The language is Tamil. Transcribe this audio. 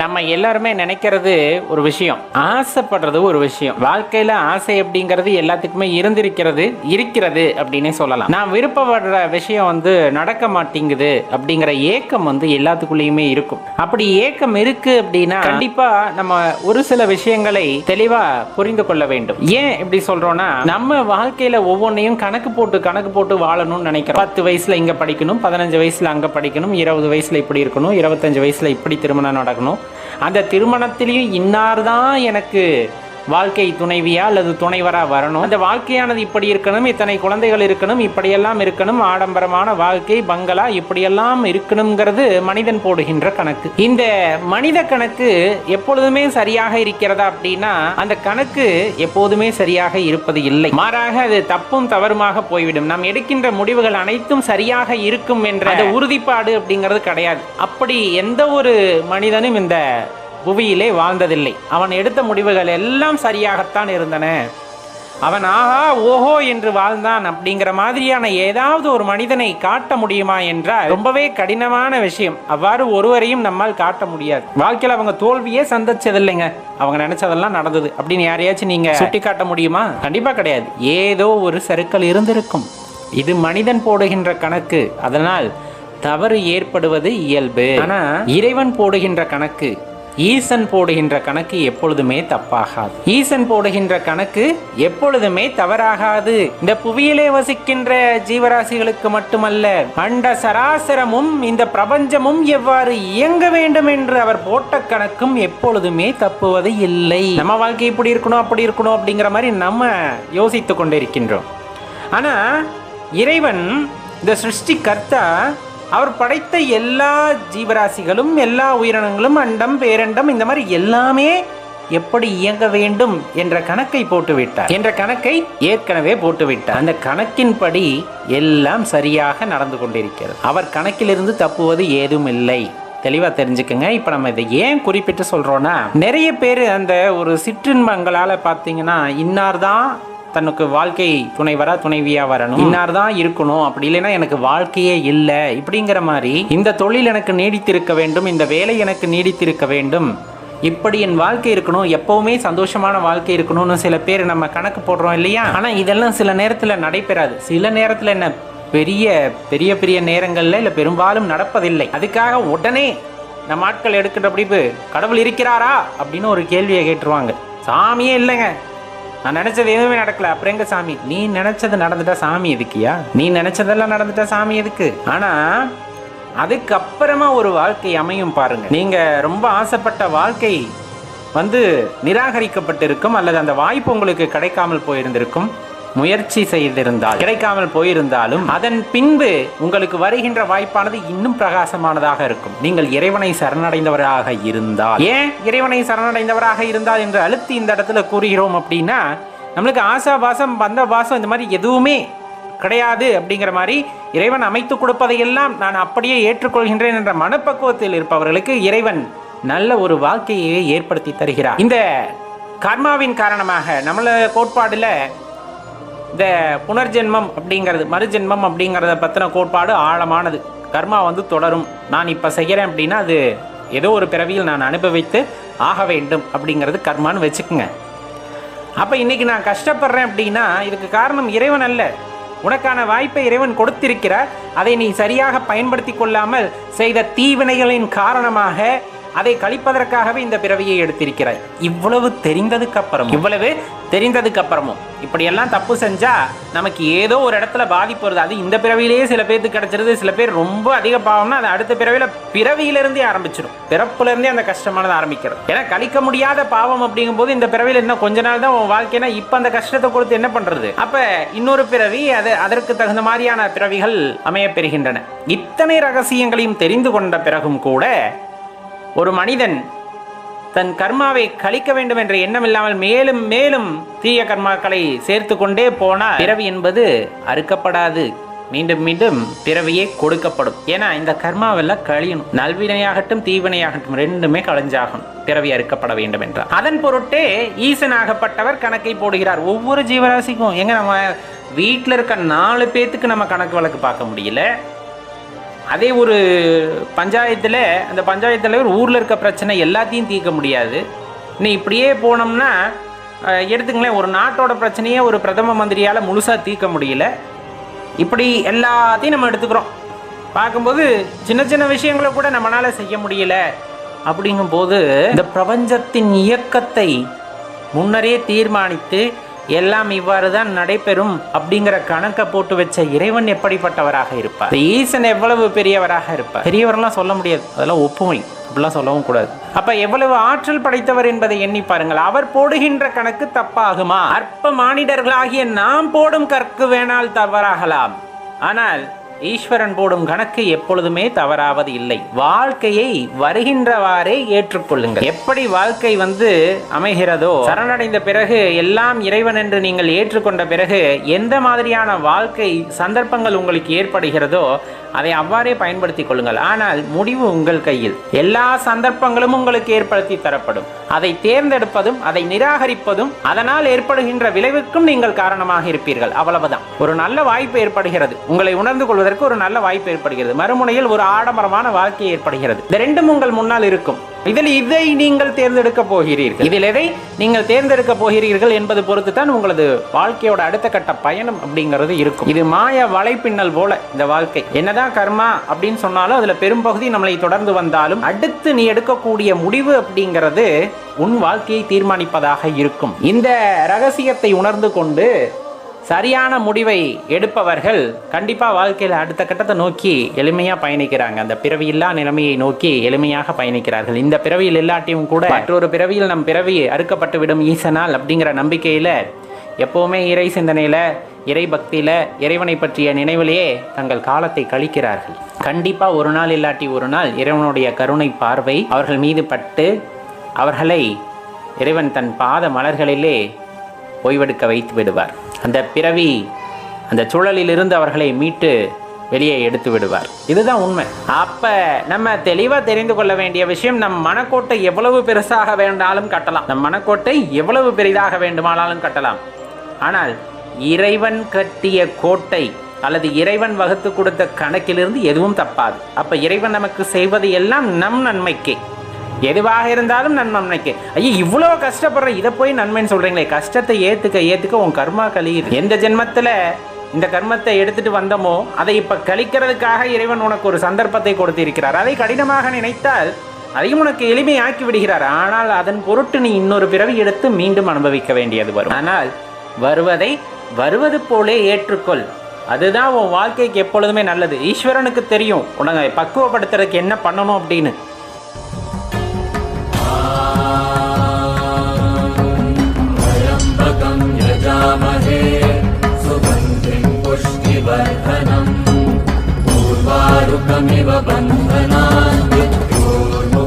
நம்ம எல்லாருமே நினைக்கிறது ஒரு விஷயம் ஆசைப்படுறது ஒரு விஷயம். வாழ்க்கையில ஆசை அப்படிங்கிறது எல்லாத்துக்குமே இருந்திருக்கிறது இருக்கிறது அப்படின்னே சொல்லலாம். நான் விருப்பப்படுற விஷயம் வந்து நடக்க மாட்டேங்குது அப்படிங்கிற ஏக்கம் வந்து எல்லாத்துக்குள்ளேயுமே இருக்கும். அப்படி ஏக்கம் இருக்கு அப்படின்னா கண்டிப்பா நம்ம ஒரு சில விஷயங்களை தெளிவா புரிந்து கொள்ள வேண்டும். ஏன் இப்படி சொல்றோம்னா நம்ம வாழ்க்கையில ஒவ்வொன்றையும் கணக்கு போட்டு கணக்கு போட்டு வாழணும்னு நினைக்கிறோம். பத்து வயசுல இங்க படிக்கணும் பதினஞ்சு வயசுல அங்க படிக்கணும் இருபது வயசுல இப்படி இருக்கணும் இருபத்தஞ்சு வயசுல இப்படி திருமணம் நடக்கணும் அந்த திருமணத்திலையும் இன்னார் தான் எனக்கு வாழ்க்கை துணைவியா அல்லது துணைவரா வரணும்? அந்த வாழ்க்கையானது இப்படி இருக்கணும் இத்தனை குழந்தைகள் இருக்கணும் இப்படியெல்லாம் இருக்கணும் ஆடம்பரமான வாழ்க்கை பங்களா இப்படியெல்லாம் இருக்கணுங்கிறது மனிதன் போடுகின்ற கணக்கு. இந்த மனித கணக்கு எப்பொழுதுமே சரியாக இருக்கிறதா அப்படின்னா அந்த கணக்கு எப்போதுமே சரியாக இருப்பது இல்லை. மாறாக அது தப்பும் தவறுமாக போய்விடும். நாம் எடுக்கின்ற முடிவுகள் அனைத்தும் சரியாக இருக்கும் என்ற அந்த உறுதிப்பாடு அப்படிங்கிறது கிடையாது. அப்படி எந்த ஒரு மனிதனும் இந்த புவியிலே வாழ்ந்ததில்லை. அவன் எடுத்த முடிவுகள் எல்லாம் சரியாகத்தான் இருந்தன. அவன் ஆஹா ஓஹோ என்று வாழ்ந்தான். அப்படிங்கிற மாதிரியான ஏதாவது ஒரு மனிதனை காட்ட முடியுமா என்றால் ரொம்பவே கடினமான விஷயம். அவ்வாறு ஒருவரையும் நம்மால் காட்ட முடியாது. வாழ்க்கையில் அவங்க தோல்வியே சந்திச்சதில்லைங்க. அவங்க நினைச்சதெல்லாம் நடந்தது. அப்படின்னு யாரையாச்சும் நீங்க சுட்டி காட்ட முடியுமா? கண்டிப்பா கிடையாது. ஏதோ ஒரு சருக்கள் இருந்திருக்கும். இது மனிதன் போடுகின்ற கணக்கு. அதனால் தவறு ஏற்படுவது இயல்பு. ஆனா இறைவன் போடுகின்ற கணக்கு. ஈசன் போடுகின்ற கணக்கு எப்பொழுதுமே தப்பாகாது. ஈசன் போடுகின்ற கணக்கு எப்பொழுதுமே தவறாகாது. இந்த புவியிலே வசிக்கின்ற ஜீவராசிகளுக்கு மட்டுமல்ல அண்ட சராசரமும் இந்த பிரபஞ்சமும் எவ்வாறு இயங்க வேண்டும் என்று அவர் போட்ட கணக்கும் எப்பொழுதுமே தப்புவது இல்லை. நம்ம வாழ்க்கை இப்படி இருக்கணும் அப்படி இருக்கணும் அப்படிங்கிற மாதிரி நம்ம யோசித்து கொண்டிருக்கின்றோம். ஆனா இறைவன் இந்த சிருஷ்டிகர்த்தா அவர் படைத்த எல்லா ஜீவராசிகளும் எல்லா உயிரினங்களும் அண்டம் பேரண்டம் இந்த மாதிரி எல்லாமே எப்படி இயங்க வேண்டும் என்ற கணக்கை போட்டு விட்டார் என்ற கணக்கை ஏற்கனவே போட்டு விட்டார் அந்த கணக்கின்படி எல்லாம் சரியாக நடந்து கொண்டிருக்கிறது. அவர் கணக்கிலிருந்து தப்புவது ஏதும் இல்லை. தெளிவாக தெரிஞ்சுக்கங்க. இப்போ நம்ம இதை ஏன் குறிப்பிட்டு சொல்கிறோன்னா நிறைய பேர் அந்த ஒரு சிற்றின்பங்களால் பார்த்தீங்கன்னா இன்னார் தான் தனக்கு வாழ்க்கை துணைவரா துணைவியா வரணும். இன்னார் தான் இருக்கணும். அப்படி இல்லைன்னா எனக்கு வாழ்க்கையே இல்லை. இப்படிங்கிற மாதிரி இந்த தொழில் எனக்கு நீடித்திருக்க வேண்டும். இந்த வேலை எனக்கு நீடித்திருக்க வேண்டும். இப்படி என் வாழ்க்கை இருக்கணும். எப்பவுமே சந்தோஷமான வாழ்க்கை இருக்கணும்னு சில பேர் நம்ம கணக்கு போடுறோம் இல்லையா? ஆனா இதெல்லாம் சில நேரத்தில் நடைபெறாது. சில நேரத்தில் என்ன பெரிய பெரிய பெரிய நேரங்கள்ல இல்ல பெரும்பாலும் நடப்பதில்லை. அதுக்காக உடனே நம்ம ஆட்கள் எடுக்கிற படிப்பு கடவுள் இருக்கிறாரா? அப்படின்னு ஒரு கேள்வியை கேட்டுருவாங்க. சாமியே இல்லைங்க. நான் நினைச்சது எதுவுமே நடக்கல. அப்புறம் எங்க சாமி? நீ நினைச்சது நடந்துட்டா சாமி எதுக்கியா நீ நினைச்சதெல்லாம் நடந்துட்டா சாமி எதுக்கு? ஆனா அதுக்கப்புறமா ஒரு வாழ்க்கை அமையும் பாருங்க. நீங்க ரொம்ப ஆசைப்பட்ட வாழ்க்கை வந்து நிராகரிக்கப்பட்டிருக்கும் அல்லது அந்த வாய்ப்பு உங்களுக்கு கிடைக்காமல் போயிருந்திருக்கும். முயற்சி செய்திருந்தால் கிடைக்காமல் போயிருந்தாலும் அதன் பின்பு உங்களுக்கு வருகின்ற வாய்ப்பானது இன்னும் பிரகாசமானதாக இருக்கும். நீங்கள் இறைவனை சரணடைந்தவராக இருந்தால். ஏன் இறைவனை சரணடைந்தவராக இருந்தால் என்று அழுத்தி இந்த இடத்துல கூறுகிறோம் அப்படின்னா நம்மளுக்கு ஆசா பாசம் பந்த பாசம் இந்த மாதிரி எதுவுமே கிடையாது அப்படிங்கிற மாதிரி இறைவன் அமைத்து கொடுப்பதையெல்லாம் நான் அப்படியே ஏற்றுக்கொள்கின்றேன் என்ற மனப்பக்குவத்தில் இருப்பவர்களுக்கு இறைவன் நல்ல ஒரு வாழ்க்கையை ஏற்படுத்தி தருகிறார். இந்த கர்மாவின் காரணமாக நம்மள கோட்பாடுல இந்த புனர்ஜென்மம் அப்படிங்கிறது மறுஜென்மம் அப்படிங்கிறத பற்றின கோட்பாடு ஆழமானது. கர்மா வந்து தொடரும். நான் இப்போ செய்கிறேன் அப்படின்னா அது ஏதோ ஒரு பிறவியில் நான் அனுபவித்து ஆக வேண்டும் அப்படிங்கிறது கர்மான்னு வச்சுக்கோங்க. அப்போ இன்றைக்கி நான் கஷ்டப்படுறேன் அப்படின்னா இதுக்கு காரணம் இறைவன் அல்ல. உனக்கான வாய்ப்பை இறைவன் கொடுத்திருக்கிறார். அதை நீ சரியாக பயன்படுத்தி கொள்ளாமல் செய்த தீவினைகளின் காரணமாக அதை கழிப்பதற்காகவே இந்த பிறவியை எடுத்திருக்கிறாய். இவ்வளவு தெரிந்ததுக்கு அப்புறம் இவ்வளவு தெரிந்ததுக்கு அப்புறமும் இப்படியெல்லாம் தப்பு செஞ்சா நமக்கு ஏதோ ஒரு இடத்துல பாதிப்பு வருது. அது இந்த பிறவியிலேயே சில பேருக்கு கிடைச்சிருது. சில பேர் ரொம்ப அதிக பாவம்னா அது அடுத்த பிறவியில பிறவியிலிருந்தே ஆரம்பிச்சிடும் பிறப்புலேருந்தே அந்த கஷ்டமானது ஆரம்பிக்கிறது. ஏன்னா கழிக்க முடியாத பாவம் அப்படிங்கும்போது இந்த பிறவியில் இன்னும் கொஞ்ச நாள் தான் உன் வாழ்க்கைனா இப்ப அந்த கஷ்டத்தை கொடுத்து என்ன பண்றது? அப்ப இன்னொரு பிறவி அது அதற்கு தகுந்த மாதிரியான பிறவிகள் அமைய பெறுகின்றன. இத்தனை ரகசியங்களையும் தெரிந்து கொண்ட பிறகும் கூட ஒரு மனிதன் தன் கர்மாவை கழிக்க வேண்டும் என்ற எண்ணம் இல்லாமல் மேலும் மேலும் தீய கர்மாக்களை சேர்த்து கொண்டே போனால் பிறவி என்பது அறுக்கப்படாது. மீண்டும் மீண்டும் பிறவியே கொடுக்கப்படும். ஏன்னா இந்த கர்மாவெல்லாம் கழியணும். நல்வினையாகட்டும் தீவினையாகட்டும் ரெண்டுமே களைஞ்சாகும் பிறவி அறுக்கப்பட வேண்டும் என்றார் அதன் பொருட்டே ஈசனாகப்பட்டவர் கணக்கை போடுகிறார். ஒவ்வொரு ஜீவராசிக்கும். எங்க நம்ம வீட்டில் இருக்க நாலு பேத்துக்கு நம்ம கணக்கு வழக்கு பார்க்க முடியல. அதே ஒரு பஞ்சாயத்தில் அந்த பஞ்சாயத்து தலைவர் ஊரில் இருக்க பிரச்சனை எல்லாத்தையும் தீர்க்க முடியாது. நீ இப்படியே போனோம்னா எடுத்துங்களேன் ஒரு நாட்டோட பிரச்சனையே ஒரு பிரதம மந்திரியால் முழுசாக தீர்க்க முடியல. இப்படி எல்லாத்தையும் நம்ம எடுத்துக்கிறோம். பார்க்கும்போது சின்ன சின்ன விஷயங்களை கூட நம்மளால் செய்ய முடியல. அப்படிங்கும்போது இந்த பிரபஞ்சத்தின் இயக்கத்தை முன்னரே தீர்மானித்து எல்லாம் இவ்வாறு தான் நடைபெறும் அப்படிங்கிற கணக்கை போட்டு வச்ச இறைவன் எப்படிப்பட்டவராக இருப்பார்? ஈசன் எவ்வளவு பெரியவராக இருப்பார்? பெரியவரெல்லாம் சொல்ல முடியாது. அதெல்லாம் ஒப்புமை. அப்படிலாம் சொல்லவும் கூடாது. அப்ப எவ்வளவு ஆற்றல் படைத்தவர் என்பதை எண்ணி பாருங்கள். அவர் போடுகின்ற கணக்கு தப்பாகுமா? அற்ப மானிடர்களாகிய நாம் போடும் கற்கு வேணால் தவறாகலாம். ஆனால் ஈஸ்வரன் போடும் கணக்கு எப்பொழுதுமே தவறாவது இல்லை. வாழ்க்கையை வருகின்றவாறே ஏற்றுக்கொள்ளுங்கள். எப்படி வாழ்க்கை வந்து அமைகிறதோ சரணடைந்த பிறகு எல்லாம் இறைவன் என்று நீங்கள் ஏற்றுக்கொண்ட பிறகு எந்த மாதிரியான வாழ்க்கை சந்தர்ப்பங்கள் உங்களுக்கு ஏற்படுகிறதோ அதை அவ்வாறே பயன்படுத்திக் கொள்ளுங்கள். ஆனால் முடிவு உங்கள் கையில். எல்லா சந்தர்ப்பங்களும் உங்களுக்கு ஏற்படுத்தி தரப்படும். அதை தேர்ந்தெடுப்பதும் அதை நிராகரிப்பதும் அதனால் ஏற்படுகின்ற விளைவுக்கும் நீங்கள் காரணமாக இருப்பீர்கள். அவ்வளவுதான். ஒரு நல்ல வாய்ப்பு ஏற்படுகிறது. உங்களை உணர்ந்து கொள்வதற்கு ஒரு நல்ல வாய்ப்பு ஏற்படுகிறது. மறுமுனையில் ஒரு ஆடம்பரமான வாழ்க்கை ஏற்படுகிறது. இந்த ரெண்டும் உங்கள் முன்னால் இருக்கும். இதில் இதை நீங்கள் தேர்ந்தெடுக்க போகிறீர்கள். இதில் எதை நீங்கள் தேர்ந்தெடுக்க போகிறீர்கள் என்பது பொறுத்து தான் உங்களது வாழ்க்கையோட அடுத்த கட்ட பயணம் அப்படிங்கிறது இருக்கும். இது மாய வலைப்பின்னல் போல இந்த வாழ்க்கை. என்னதான் கர்மா அப்படின்னு சொன்னாலும் அதுல பெரும்பகுதி நம்மளை தொடர்ந்து வந்தாலும் அடுத்து நீ எடுக்கக்கூடிய முடிவு அப்படிங்கிறது உன் வாழ்க்கையை தீர்மானிப்பதாக இருக்கும். இந்த ரகசியத்தை உணர்ந்து கொண்டு சரியான முடிவை எடுப்பவர்கள் கண்டிப்பாக வாழ்க்கையில் அடுத்த கட்டத்தை நோக்கி எளிமையாக பயணிக்கிறாங்க. அந்த பிறவியில்லா நிலைமையை நோக்கி எளிமையாக பயணிக்கிறார்கள். இந்த பிறவியில் இல்லாட்டியும் கூட மற்றொரு பிறவியில் நம் பிறவி அறுக்கப்பட்டு விடும் ஈசனால் அப்படிங்கிற நம்பிக்கையில் எப்போவுமே இறை சிந்தனையில் இறை பக்தியில் இறைவனை பற்றிய நினைவிலேயே தங்கள் காலத்தை கழிக்கிறார்கள். கண்டிப்பாக ஒரு நாள் இல்லாட்டி ஒரு நாள் இறைவனுடைய கருணை பார்வை அவர்கள் மீது பட்டு அவர்களை இறைவன் தன் பாத மலர்களிலே ஓய்வெடுக்க வைத்து விடுவார். அந்த பிறவி அந்த சூழலிலிருந்து அவர்களை மீட்டு வெளியே எடுத்து விடுவார். இதுதான் உண்மை. அப்ப நம்ம தெளிவா தெரிந்து கொள்ள வேண்டிய விஷயம் நம் மனக்கோட்டை எவ்வளவு பெருசாக வேண்டாலும் கட்டலாம். நம் மனக்கோட்டை எவ்வளவு பெரிதாக வேண்டுமானாலும் கட்டலாம். ஆனால் இறைவன் கட்டிய கோட்டை அல்லது இறைவன் வகுத்து கொடுத்த கணக்கிலிருந்து எதுவும் தப்பாது. அப்ப இறைவன் நமக்கு செய்வது எல்லாம் நம் நன்மைக்கே. எதுவாக இருந்தாலும் நன்மை நினைக்க. ஐயோ இவ்வளோ கஷ்டப்படுற இதை போய் நன்மைன்னு சொல்றீங்களே கஷ்டத்தை ஏத்துக்க ஏத்துக்க உன் கர்மா கழியுது. எந்த ஜென்மத்தில் இந்த கர்மத்தை எடுத்துட்டு வந்தோமோ அதை இப்ப கழிக்கிறதுக்காக இறைவன் உனக்கு ஒரு சந்தர்ப்பத்தை கொடுத்திருக்கிறார். அதை கடினமாக நினைத்தால் அதையும் உனக்கு எளிமையாக்கி விடுகிறார். ஆனால் அதன் பொருட்டு நீ இன்னொரு பிறவி எடுத்து மீண்டும் அனுபவிக்க வேண்டியது வரும். ஆனால் வருவதை வருவது போலே ஏற்றுக்கொள். அதுதான் உன் வாழ்க்கைக்கு எப்பொழுதுமே நல்லது. ஈஸ்வரனுக்கு தெரியும் உனக்கு பக்குவப்படுத்துறதுக்கு என்ன பண்ணணும் அப்படின்னு. मिव बन्धना मृत्यो